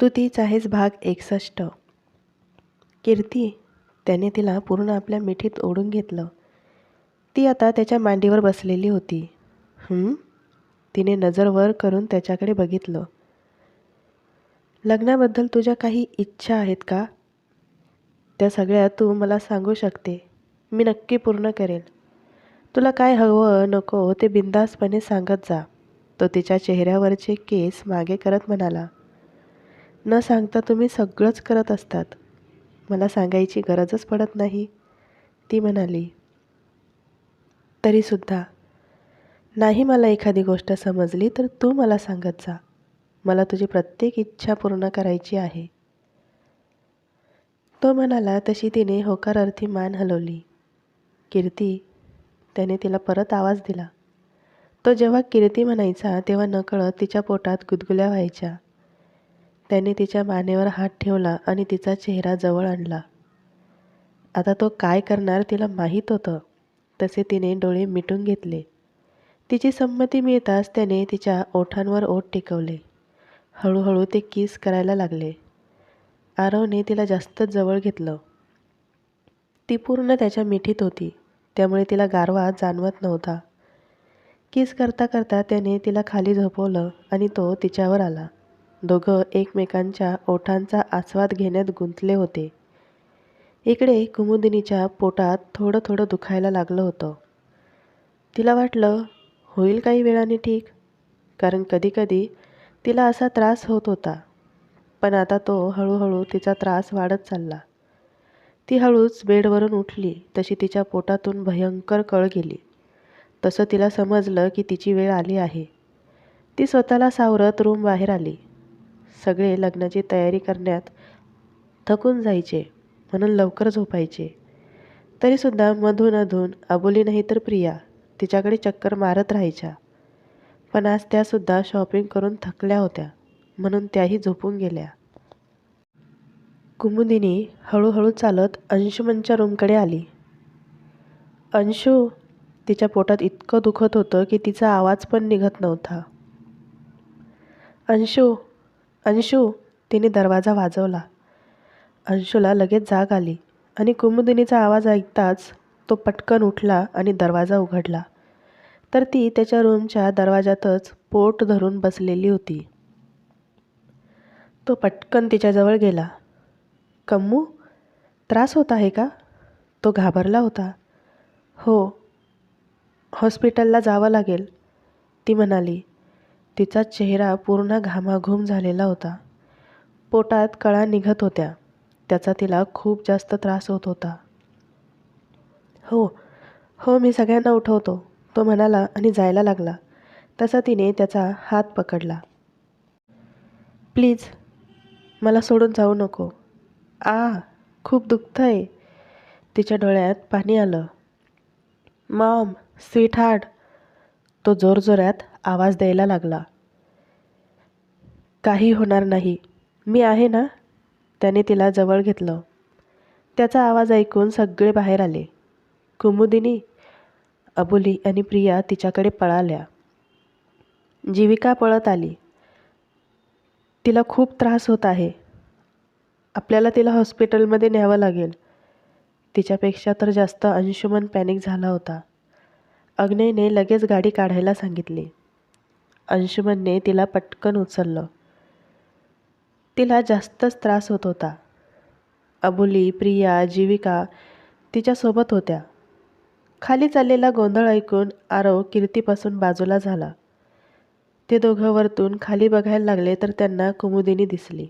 तू तीच आहेस भाग एकसष्ट. कीर्ती त्याने तिला पूर्ण आपल्या मिठीत ओढून घेतलं. ती आता त्याच्या मांडीवर बसलेली होती. तिने नजर वर करून त्याच्याकडे बघितलं. लग्नाबद्दल तुझ्या काही इच्छा आहेत का? त्या सगळ्या तू मला सांगू शकते. मी नक्की पूर्ण करेल तुला काय हवं नको ते बिंदासपणे सांगत जा. तो तिच्या चेहऱ्यावरचे केस मागे करत म्हणाला. न सांगता तुम्ही सगळंच करत असतात. मला सांगायची गरजच पडत नाही. ती म्हणाली. तरीसुद्धा. नाही मला एखादी गोष्ट समजली तर तू मला सांगत जा. मला तुझी प्रत्येक इच्छा पूर्ण करायची आहे. तो म्हणाला तशी तिने होकारार्थी मान हलवली. कीर्ती त्याने तिला परत आवाज दिला. तो जेव्हा कीर्ती म्हणायचा तेव्हा नकळत तिच्या पोटात गुदगुल्या व्हायच्या. त्याने तिच्या मानेवर हात ठेवला आणि तिचा चेहरा जवळ आणला. आता तो काय करणार तिला माहीत होतं. तसे तिने डोळे मिटून घेतले. तिची संमती मिळताच त्याने तिच्या ओठांवर ओठ टिकवले. हळूहळू ते किस करायला लागले. आरवने तिला जास्त जवळ घेतलं. ती पूर्ण त्याच्या मिठीत होती. त्यामुळे तिला गारवा जाणवत नव्हता. किस करता करता त्याने तिला खाली झोपवलं आणि तो तिच्यावर आला. दोघं एकमेकांच्या ओठांचा आस्वाद घेण्यात गुंतले होते. इकडे कुमुदिनीच्या पोटात थोडं थोडं दुखायला लागलं होतं. तिला वाटलं होईल काही वेळाने ठीक. कारण कधीकधी तिला असा त्रास होत होता. पण आता तो हळूहळू तिचा त्रास वाढत चालला. ती हळूच बेडवरून उठली तशी तिच्या पोटातून भयंकर कळ गेली. तसं तिला समजलं की तिची वेळ आली आहे. ती स्वतःला सावरत रूम बाहेर आली. सगळे लग्नाची तयारी करण्यात थकून जायचे म्हणून लवकर झोपायचे. तरीसुद्धा मधून अधून अबोली नाही तर प्रिया तिच्याकडे चक्कर मारत राहायच्या. पण आज त्यासुद्धा शॉपिंग करून थकल्या होत्या म्हणून त्याही झोपून गेल्या. कुमुदिनी हळूहळू चालत अंशुमनच्या रूमकडे आली. अंशू तिच्या पोटात इतकं दुखत होतं की तिचा आवाज पण निघत नव्हता. अंशू अंशू तिने दरवाजा वाजवला. अंशूला लगेच जाग आली आणि कुमुदिनीचा आवाज ऐकताच तो पटकन उठला आणि दरवाजा उघडला. तर ती त्याच्या रूमच्या दरवाजातच पोट धरून बसलेली होती. तो पटकन तिच्याजवळ गेला. कम्मू त्रास होत आहे का? तो घाबरला होता. हो हॉस्पिटलला जावं लागेल ती म्हणाली. तिचा चेहरा पूर्ण घामाघूम झालेला होता. पोटात कळा निघत होत्या. त्याचा तिला खूप जास्त त्रास होत होता. हो हो मी सगळ्यांना उठवतो. तो म्हणाला आणि जायला लागला. तसा तिने त्याचा हात पकडला. प्लीज मला सोडून जाऊ नको. आ खूप दुखतं आहे तिच्या डोळ्यात पाणी आलं. Mom sweetheart. तो जोरजोऱ्यात आवाज द्यायला लागला. काही होणार नाही. मी आहे ना? त्याने तिला जवळ घेतलं. त्याचा आवाज ऐकून सगळे बाहेर आले. कुमुदिनी अबुली आणि प्रिया तिच्याकडे पळाल्या. जीविका पळत आली. तिला खूप त्रास होत आहे. आपल्याला तिला हॉस्पिटलमध्ये न्यावं लागेल. तिच्यापेक्षा तर जास्त अंशुमन पॅनिक झाला होता. अग्नेयने लगेच गाडी काढायला सांगितली. अंशुमनने तिला पटकन उचललं. तिला जास्तच त्रास होत होता. अबुली प्रिया जीविका तिच्यासोबत होत्या. खाली चाललेला गोंधळ ऐकून आरव कीर्तीपासून बाजूला झाला. ते दोघं वरतून खाली बघायला लागले तर त्यांना कुमुदिनी दिसली.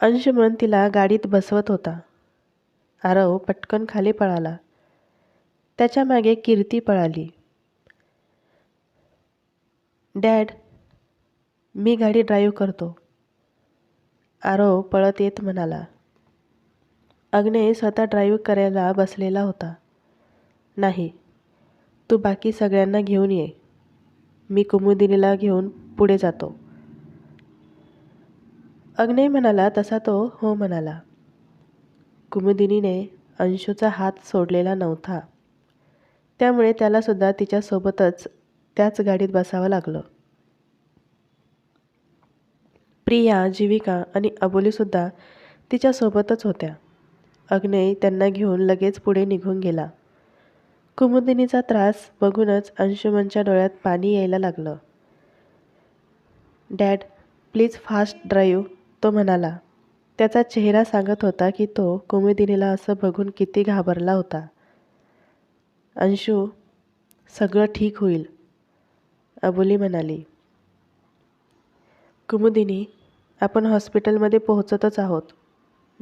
अंशुमन तिला गाडीत बसवत होता. आरव पटकन खाली पळाला. त्याच्यामागे कीर्ती पळाली. डॅड मी गाडी ड्राईव्ह करतो. आरव पळत येत म्हणाला. अग्ने स्वतः ड्राईव्ह करायला बसलेला होता. नाही तू बाकी सगळ्यांना घेऊन ये. मी कुमुदिनीला घेऊन पुढे जातो. अग्ने म्हणाला तसा तो हो म्हणाला. कुमुदिनीने अंशूचा हात सोडलेला नव्हता. त्यामुळे त्यालासुद्धा तिच्यासोबतच त्याच गाडीत बसावं लागलं. प्रिया जीविका आणि अबोलीसुद्धा तिच्यासोबतच होत्या. अग्नेय त्यांना घेऊन लगेच पुढे निघून गेला. कुमुदिनीचा त्रास बघूनच अंशुमनच्या डोळ्यात पाणी यायला लागलं. डॅड प्लीज फास्ट ड्राईव्ह तो म्हणाला. त्याचा चेहरा सांगत होता की तो कुमुदिनीला असं बघून किती घाबरला होता. अंशू सगळं ठीक होईल. अबोली म्हणाली कुमुदिनी आपण हॉस्पिटलमध्ये पोहोचतच आहोत.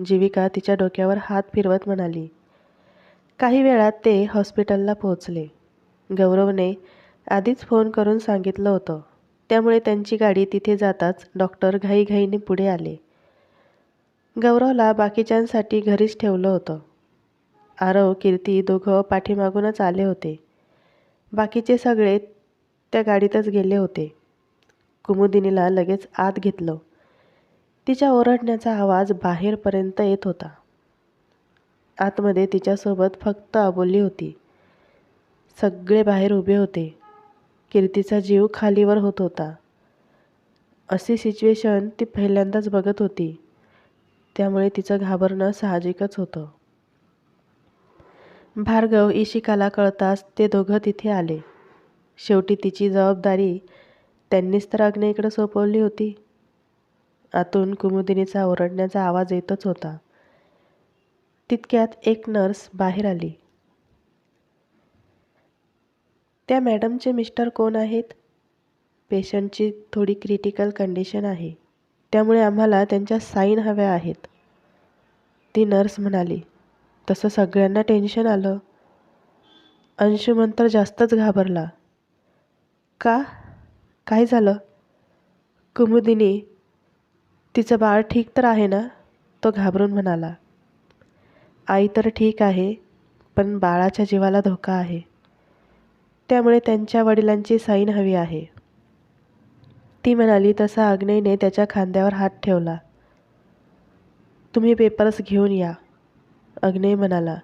जीविका तिच्या डोक्यावर हात फिरवत म्हणाली काही वेळात ते हॉस्पिटलला पोहोचले. गौरवने आधीच फोन करून सांगितलं होतं. त्यामुळे त्यांची गाडी तिथे जाताच डॉक्टर घाईघाईने पुढे आले. गौरवला बाकीच्यांसाठी घरीच ठेवलं होतं. आरव कीर्ती दोघं पाठीमागूनच आले होते. बाकीचे सगळे त्या गाडीतच गेले होते. कुमुदिनीला लगेच आत घेतलं. तिच्या ओरडण्याचा आवाज बाहेरपर्यंत येत होता. आतमध्ये तिच्यासोबत फक्त अबोली होती. सगळे बाहेर उभे होते. कीर्तीचा जीव खालीवर होत होता. अशी सिच्युएशन ती पहिल्यांदाच बघत होती. त्यामुळे तिचं घाबरणं साहजिकच होतं. भार्गव इशिकाला कळताच ते दोघं तिथे आले. शेवटी तिची जबाबदारी त्यांनीच तर अग्नेकडे सोपवली होती. आतून कुमुदिनीचा ओरडण्याचा आवाज येतच होता. तितक्यात एक नर्स बाहेर आली. त्या मॅडमचे मिस्टर कोण आहेत? पेशंटची थोडी क्रिटिकल कंडिशन आहे. त्यामुळे आम्हाला त्यांच्या साईन हव्या आहेत. ती नर्स म्हणाली. तसं सगळ्यांना टेन्शन आलं. अंशुमन तर जास्तच घाबरला. का? काय झालं? कुमुदिनी तिचं बाळ ठीक तर आहे ना? तो घाबरून म्हणाला. आई तर ठीक आहे पण बाळाच्या जीवाला धोका आहे. त्यामुळे त्यांच्या वडिलांची साईन हवी आहे. ती म्हणाली तसा अग्नेयने त्याच्या खांद्यावर हात ठेवला. तुम्ही पेपर्स घेऊन या. अग्नेय म्हणाला.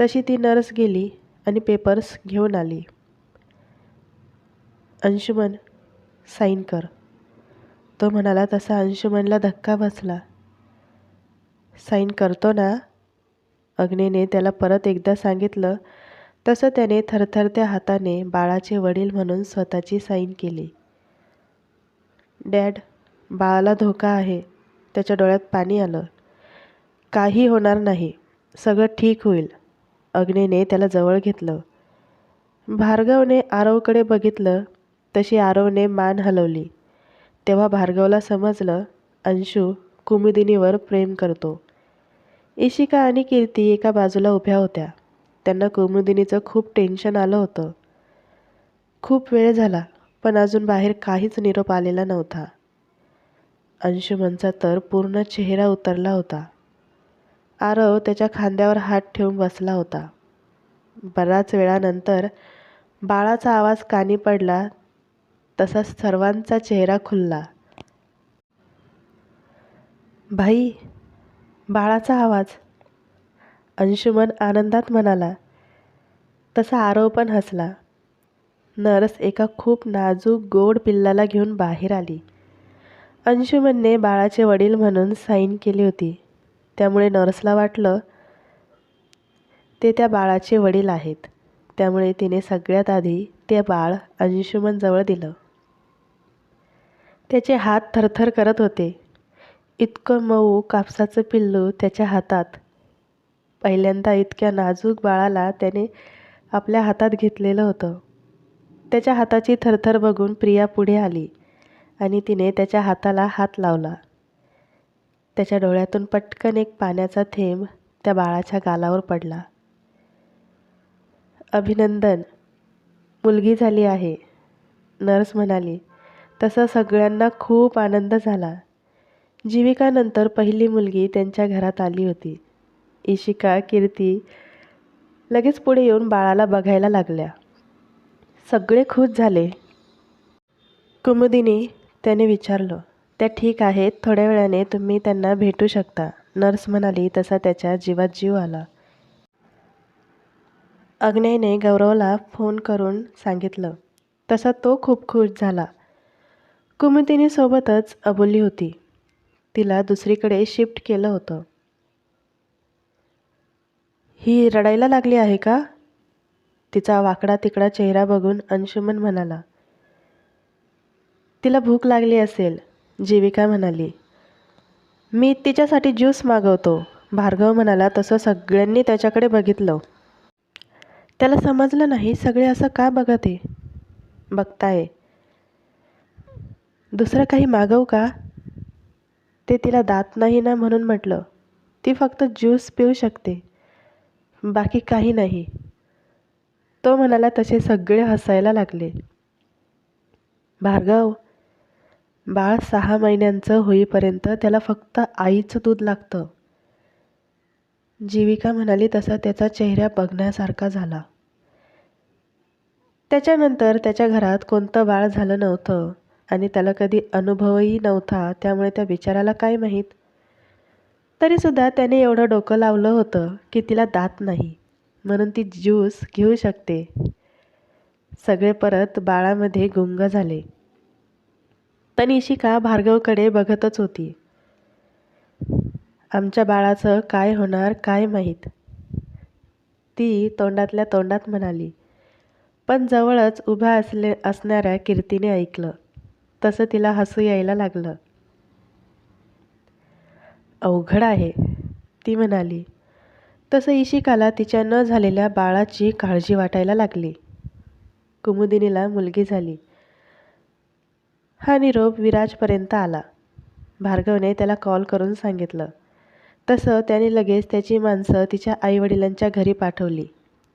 तशी ती नर्स गेली आणि पेपर्स घेऊन आली. अंशुमन साईन कर. तो म्हणाला तसा अंशुमनला धक्का बसला. साईन करतो ना. अग्नेने त्याला परत एकदा सांगितलं. तसं त्याने थरथरत्या हाताने बाळाचे वडील म्हणून स्वतःची साईन केली. डॅड बाळाला धोका आहे. त्याच्या डोळ्यात पाणी आलं. काही होणार नाही. सगळं ठीक होईल. अग्नेने त्याला जवळ घेतलं. भार्गवने आरवकडे बघितलं. तशी आरवने मान हलवली. तेव्हा भार्गवला समजलं अंशू कुमुदिनीवर प्रेम करतो. इशिका आणि कीर्ती एका बाजूला उभ्या होत्या. त्यांना कुमुदिनीचं खूप टेन्शन आलं होतं. खूप वेळ झाला पण अजून बाहेर काहीच निरोप आलेला नव्हता. अंशुमनचा तर पूर्ण चेहरा उतरला होता. आरव त्याच्या खांद्यावर हात ठेवून बसला होता. बराच वेळानंतर बाळाचा आवाज कानी पडला तसाच सर्वांचा चेहरा खुलला. भाई बाळाचा आवाज. अंशुमन आनंदात म्हणाला. तसा आरव पण हसला. नर्स एका खूप नाजूक गोड पिल्लाला घेऊन बाहेर आली. अंशुमनने बाळाचे वडील म्हणून साईन केली होती. त्यामुळे नर्सला वाटलं ते त्या बाळाचे वडील आहेत. त्यामुळे तिने सगळ्यात आधी ते बाळ अंशुमनजवळ दिलं. त्याचे हात थरथर करत होते. इतकं मऊ कापसाचं पिल्लू त्याच्या हातात. पहिल्यांदा इतक्या नाजूक बाळाला त्याने आपल्या हातात घेतलेलं होतं. त्याच्या हाताची थरथर बघून प्रिया पुढे आली आणि तिने त्याच्या हाताला हात लावला. त्याच्या डोळ्यातून पटकन एक पाण्याचा थेंब त्या बाळाच्या गालावर पडला. अभिनंदन. मुलगी झाली आहे नर्स म्हणाली. तसा सगळ्यांना खूप आनंद झाला. जीविकानंतर पहिली मुलगी त्यांच्या घरात आली होती. इशिका कीर्ती लगेच पुढे येऊन बाळाला बघायला लागल्या. सगळे खुश झाले. कुमुदिनी त्याने विचारलं त्या ठीक आहेत थोड्या वेळाने तुम्ही त्यांना भेटू शकता. नर्स म्हणाली तसा त्याच्या जीवात जीव आला. अग्नयने गौरवला फोन करून सांगितलं तसा तो खूप खुश झाला. कुमुदिनीसोबतच अबोली होती. तिला दुसरीकडे शिफ्ट केलं होतं. ही रडायला लागली आहे का? तिचा वाकडा तिकडा चेहरा बघून अंशुमन म्हणाला. तिला भूक लागली असेल जीविका म्हणाली. मी तिच्यासाठी ज्यूस मागवतो भार्गव म्हणाला तसं सगळ्यांनी त्याच्याकडे बघितलं. त्याला समजलं नाही सगळे असं का बघत? आहे बघताय दुसरं काही मागवू का? ते तिला दात नाही ना म्हणून म्हटलं. ती फक्त ज्यूस पिऊ शकते. बाकी काही नाही. तो म्हणाला तसे सगळे हसायला लागले. भार्गव बाळ सहा महिन्यांचं होईपर्यंत त्याला फक्त आईचं दूध लागतं. जीविका म्हणाली तसा त्याचा चेहरा बघण्यासारखा झाला. त्याच्यानंतर त्याच्या घरात कोणतं बाळ झालं नव्हतं. आणि त्याला कधी अनुभवही नव्हता त्यामुळे त्या बिचाराला काय माहीत? तरीसुद्धा त्याने एवढं डोकं लावलं होतं की तिला दात नाही म्हणून ती ज्यूस घेऊ शकते. सगळे परत बाळामध्ये गुंग झाले. तनिशिका भार्गवकडे बघतच होती. आमच्या बाळाचं काय होणार काय माहीत? ती तोंडातल्या तोंडात म्हणाली. पण जवळच उभ्या असले असणाऱ्या कीर्तीने ऐकलं. तसं तिला हसू यायला लागलं. अवघड आहे ती म्हणाली. तसं इशिकाला तिच्या न झालेल्या बाळाची काळजी वाटायला लागली. कुमुदिनीला मुलगी झाली. हा निरोप विराजपर्यंत आला. भार्गवने त्याला कॉल करून सांगितलं. तसं त्याने लगेच त्याची माणसं तिच्या आईवडिलांच्या घरी पाठवली.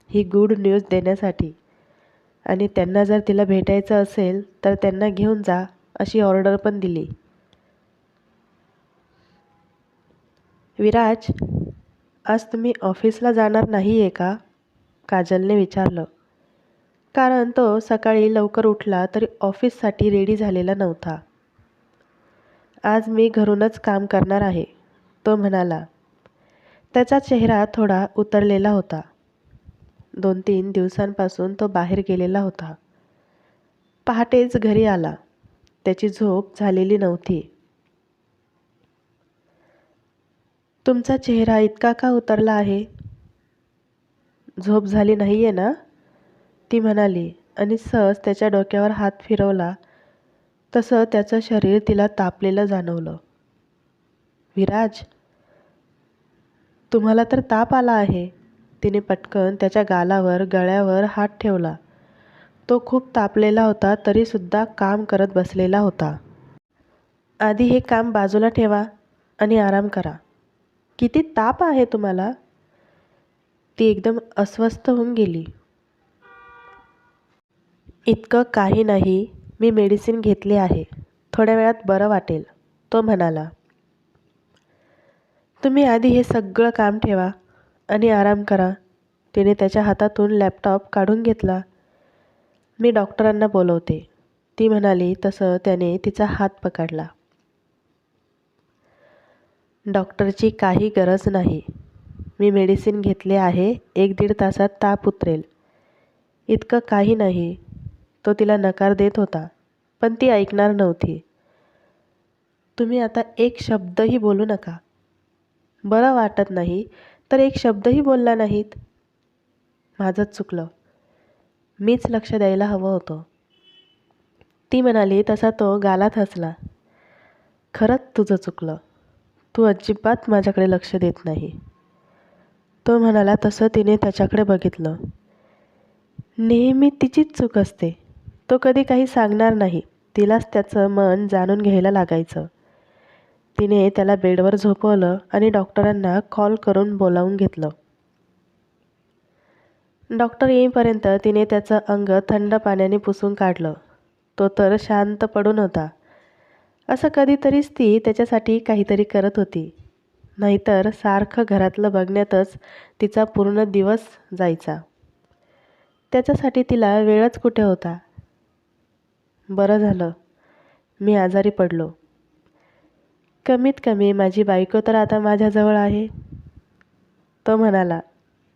ही गुड न्यूज देण्यासाठी. आणि त्यांना जर तिला भेटायचं असेल तर त्यांना घेऊन जा. अशी ऑर्डर पण दिली. विराज आज तुम्ही ऑफिसला जाणार नाही आहे का? काजलने विचारलं. कारण तो सकाळी लवकर उठला तरी ऑफिससाठी रेडी झालेला नव्हता. आज मी घरूनच काम करणार आहे तो म्हणाला. त्याचा चेहरा थोडा उतरलेला होता. दोन तीन दिवसांपासून तो बाहेर गेलेला होता. पहाटेच घरी आला. त्याची झोप झालेली नव्हती. तुमचा चेहरा इतका का उतरला आहे? झोप झाली नाही आहे ना? ती म्हणाली आणि सहज त्याच्या डोक्यावर हात फिरवला. तसं त्याचं शरीर तिला तापलेलं जाणवलं. विराज तुम्हाला तर ताप आला आहे. तिने पटकन त्याच्या गालावर गळ्यावर हात ठेवला. तो खूप तापलेला होता तरीसुद्धा काम करत बसलेला होता. आधी हे काम बाजूला ठेवा आणि आराम करा. किती ताप आहे तुम्हाला? ती एकदम अस्वस्थ होऊन गेली. इतकं काही नाही मी मेडिसिन घेतली आहे. थोड्या वेळात बरं वाटेल तो म्हणाला. तुम्ही आधी हे सगळं काम ठेवा आणि आराम करा. तिने त्याच्या हातातून लॅपटॉप काढून घेतला. मी डॉक्टरांना बोलवते. ती म्हणाली तसं त्याने तिचा हात पकडला. डॉक्टरची काही गरज नाही. मी मेडिसिन घेतले आहे एक दीड तासात ताप उतरेल. इतकं काही नाही. तो तिला नकार देत होता पण ती ऐकणार नव्हती. तुम्ही आता एक शब्दही बोलू नका. बरं वाटत नाही तर एक शब्दही बोलला नाहीत. माझंच चुकलं. मीच लक्ष द्यायला हवं होतं. ती म्हणाली तसा तो गालात हसला. खरंच तुझं चुकलं. तू अजिबात माझ्याकडे लक्ष देत नाही. तो म्हणाला तसं तिने त्याच्याकडे बघितलं. नेहमी तिचीच चूक असते. तो कधी काही सांगणार नाही. तिलाच त्याचं मन जाणून घ्यायला लागायचं. तिने त्याला बेडवर झोपवलं आणि डॉक्टरांना कॉल करून बोलावून घेतलं. डॉक्टर येईपर्यंत तिने त्याचं अंग थंड पाण्याने पुसून काढलं. तो तर शांत पडून होता. असं कधीतरीच ती त्याच्यासाठी काहीतरी करत होती. नाहीतर सारखं घरातलं बघण्यातच तिचा पूर्ण दिवस जायचा. त्याच्यासाठी तिला वेळच कुठे होता? बरं झालं. मी आजारी पडलो. कमीत कमी माझी बायको तर आता माझ्याजवळ आहे. तो म्हणाला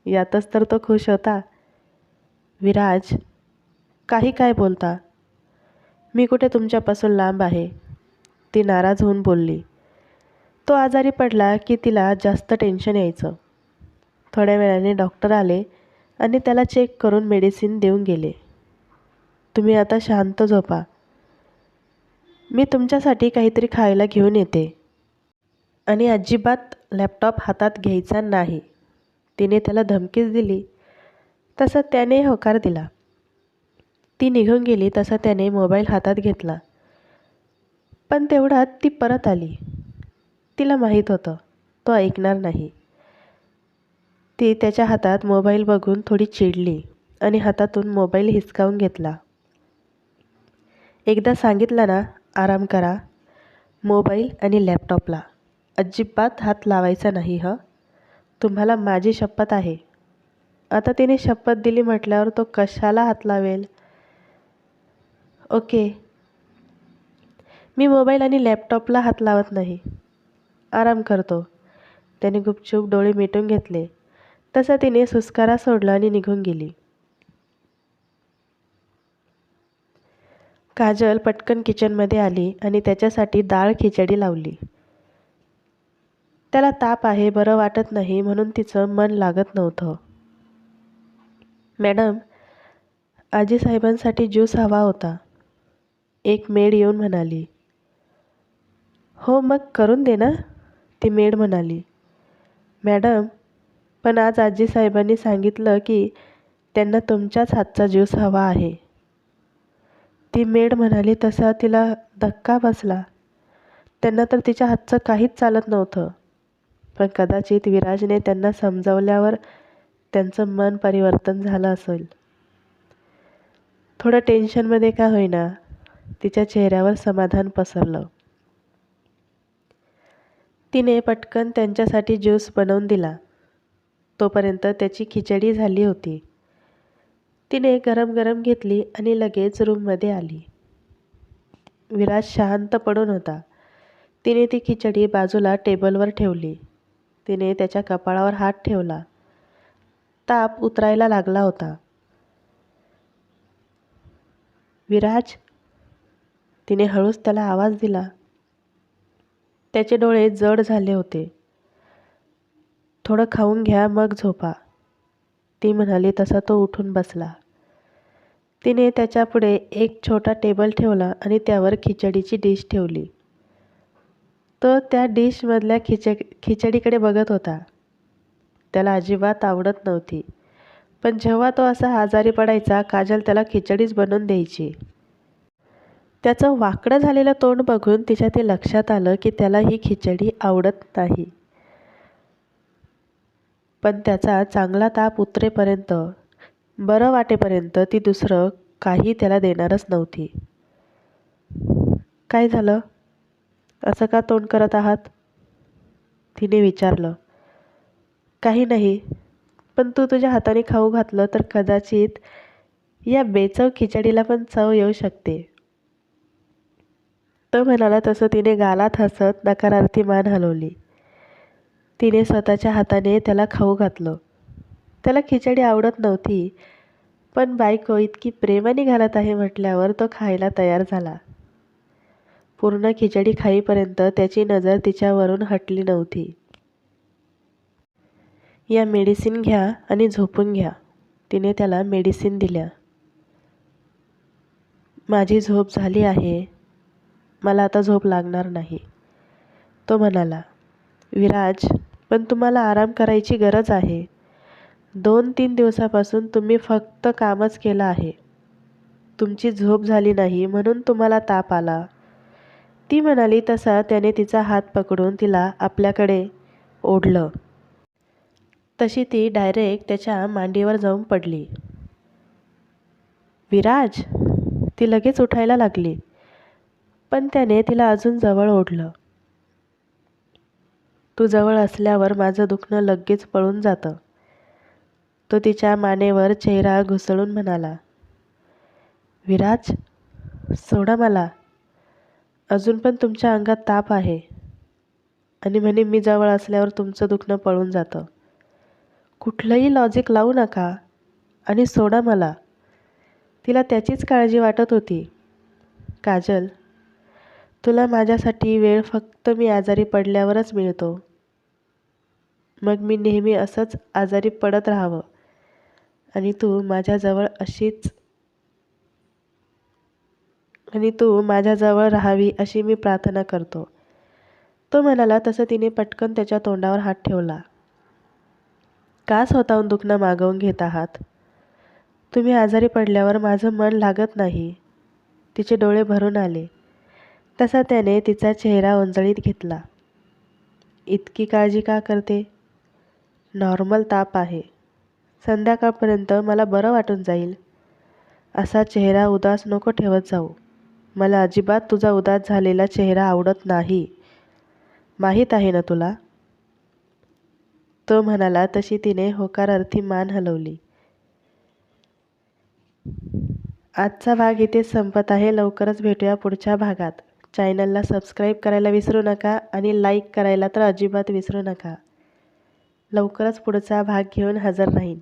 यातच तर तो खुश होता. विराज काही काय बोलता? मी कुठे तुमच्यापासून लांब आहे? ती नाराज होऊन बोलली. तो आजारी पडला की तिला जास्त टेन्शन यायचं. थोड्या वेळाने डॉक्टर आले आणि त्याला चेक करून मेडिसिन देऊन गेले. तुम्ही आता शांत झोपा. मी तुमच्यासाठी काहीतरी खायला घेऊन येते. आणि अजिबात लॅपटॉप हातात घ्यायचा नाही. तिने त्याला धमकीच दिली. तसा त्याने होकार दिला. ती निघून गेली तसा त्याने मोबाईल हातात घेतला. पण तेवढ्यात ती परत आली. तिला माहीत होतं तो ऐकणार नाही. ती त्याच्या हातात मोबाईल बघून थोडी चिडली आणि हातातून मोबाईल हिसकावून घेतला. एकदा सांगितलं ना आराम करा मोबाईल आणि लॅपटॉपला. अजिबात हात लावायचा नाही हं? तुम्हाला माझी शपथ आहे. आता तिने शपथ दिली म्हटल्यावर तो कशाला हात लावेल? ओके. मी मोबाईल आणि लॅपटॉपला हात लावत नाही. आराम करतो. त्याने गुपचूप डोळे मिटून घेतले. तसं तिने सुस्कारा सोडला आणि निघून गेली. काजल पटकन किचनमध्ये आली आणि त्याच्यासाठी डाळ खिचडी लावली. त्याला ताप आहे बरं वाटत नाही म्हणून तिचं मन लागत नव्हतं. मॅडम आजीसाहेबांसाठी ज्यूस हवा होता. एक मेड येऊन म्हणाली. हो मग करून दे ना ती मेड म्हणाली. मॅडम पण आज आजीसाहेबांनी सांगितलं की त्यांना तुमच्याच हातचा ज्यूस हवा आहे. ती मेड म्हणाली तसा तिला धक्का बसला. त्यांना तर तिच्या हातचं काहीच चालत नव्हतं. पण कदाचित विराजने त्यांना समजावल्यावर त्यांचं मन परिवर्तन झालं असेल. थोडं टेन्शनमध्ये का होईना तिच्या चेहऱ्यावर समाधान पसरलं. तिने पटकन त्यांच्यासाठी ज्यूस बनवून दिला. तोपर्यंत त्याची खिचडी झाली होती. तिने गरम गरम घेतली आणि लगेच रूममध्ये आली. विराज शांत पडून होता. तिने ती खिचडी बाजूला टेबलवर ठेवली. तिने त्याच्या कपाळावर हात ठेवला. ताप उतरायला लागला होता. विराज तिने हळूच त्याला आवाज दिला. त्याचे डोळे जड झाले होते. थोडं खाऊन घ्या मग झोपा. ती म्हणाली तसा तो उठून बसला. तिने त्याच्यापुढे एक छोटा टेबल ठेवला आणि त्यावर खिचडीची डिश ठेवली. तो त्या डिशमधल्या खिच खिचडीकडे बघत होता. त्याला अजिबात आवडत नव्हती. पण जेव्हा तो असा आजारी पडायचा काजल त्याला खिचडीच बनवून द्यायची. त्याचं वाकडं झालेलं तोंड बघून तिच्या ते लक्षात आलं की त्याला ही खिचडी आवडत नाही. पण त्याचा चांगला ताप उतरेपर्यंत बरं वाटेपर्यंत ती दुसरं काही त्याला देणारच नव्हती. काय झालं? असं का तोंड करत आहात? तिने विचारलं. काही नाही पण तू तुझ्या हाताने खाऊ घातलं तर कदाचित या बेचव खिचडीला पण चव येऊ शकते. तो म्हणाला तसं तिने गालात हसत नकारार्थी मान हलवली. तिने स्वतःच्या हाताने त्याला खाऊ घातलं. त्याला खिचडी आवडत नव्हती पण बायको इतकी प्रेमाने घालत आहे म्हटल्यावर तो खायला तयार झाला. पूर्ण खिचडी खाईपर्यंत त्याची नजर तिच्यावरून हटली नव्हती. या मेडिसिन घ्या आणि झोपून घ्या तिने त्याला मेडिसिन दिल्या. माझी झोप झाली आहे. मला आता झोप लागणार नाही तो म्हणाला. विराज पण तुम्हाला आराम करायची गरज आहे. दोन तीन दिवसापासून तुम्ही फक्त कामच केलं आहे. तुमची झोप झाली नाही म्हणून तुम्हाला ताप आला. ती म्हणाली तसा त्याने तिचा हात पकडून तिला आपल्याकडे ओढलं. तशी ती डायरेक्ट त्याच्या मांडीवर जाऊन पडली. विराज ती लगेच उठायला लागली. पण त्याने तिला अजून जवळ ओढलं. तू जवळ असल्यावर माझं दुखणं लगेच पळून जातं. तो तिच्या मानेवर चेहरा घुसळून म्हणाला. विराज सोडा मला. अजून पण तुमच्या अंगात ताप आहे. आणि म्हणे मी जवळ असल्यावर तुमचं दुखणं पळून जातं. कुठलंही लॉजिक लावू नका आणि सोडा मला. तिला त्याचीच काळजी वाटत होती. काजल तुला माझ्यासाठी वेळ फक्त मी आजारी पडल्यावरच मिळतो. मग मी नेहमी असंच आजारी पडत राहावं. आणि तू माझ्याजवळ अशीच आणि तू माझ्याजवळ राहावी अशी मी प्रार्थना करतो. तो म्हणाला तसं तिने पटकन त्याच्या तोंडावर हात ठेवला. का स्वतःहून दुखणं मागवून घेत आहात? तुम्ही आजारी पडल्यावर माझं मन लागत नाही. तिचे डोळे भरून आले. तसा त्याने तिचा चेहरा ओंजळीत घेतला. इतकी काळजी का करते? नॉर्मल ताप आहे. संध्याकाळपर्यंत मला बरं वाटून जाईल. असा चेहरा उदास नको ठेवत जाऊ. मला अजिबात तुझा उदास झालेला चेहरा आवडत नाही. माहीत आहे ना तुला? तो म्हणाला तशी तिने होकारार्थी मान हलवली. आजचा भाग इथे संपत आहे. लवकरच भेटूया पुढच्या भागात. चॅनलला सबस्क्राईब करायला विसरू नका आणि लाईक करायला तर अजिबात विसरू नका. लवकरच पुढचा भाग घेऊन हजर राहीन.